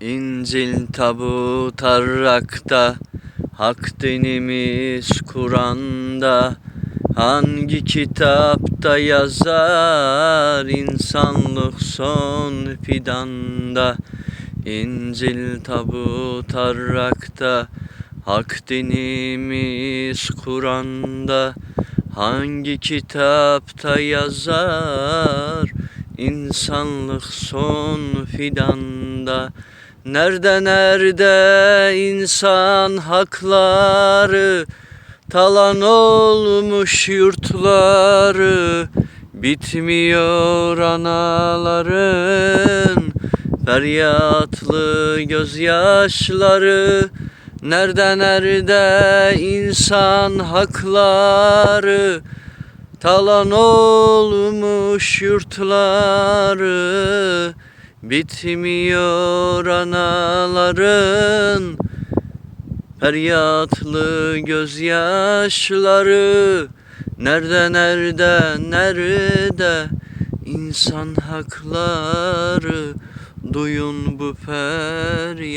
İncil tabut arrakta Hak dinimiz Kur'an'da. Hangi kitapta yazar insanlık son fidanda? İncil tabut arrakta Hak dinimiz Kur'an'da. Hangi kitapta yazar insanlık son fidanda Nerede nerede insan hakları? Talan olmuş yurtları Bitmiyor anaların. Feryatlı gözyaşları Nerede nerede insan hakları? Talan olmuş yurtları Bitmiyor anaların Feryatlı gözyaşları. Nerede nerede nerede insan hakları? Duyun bu feryatları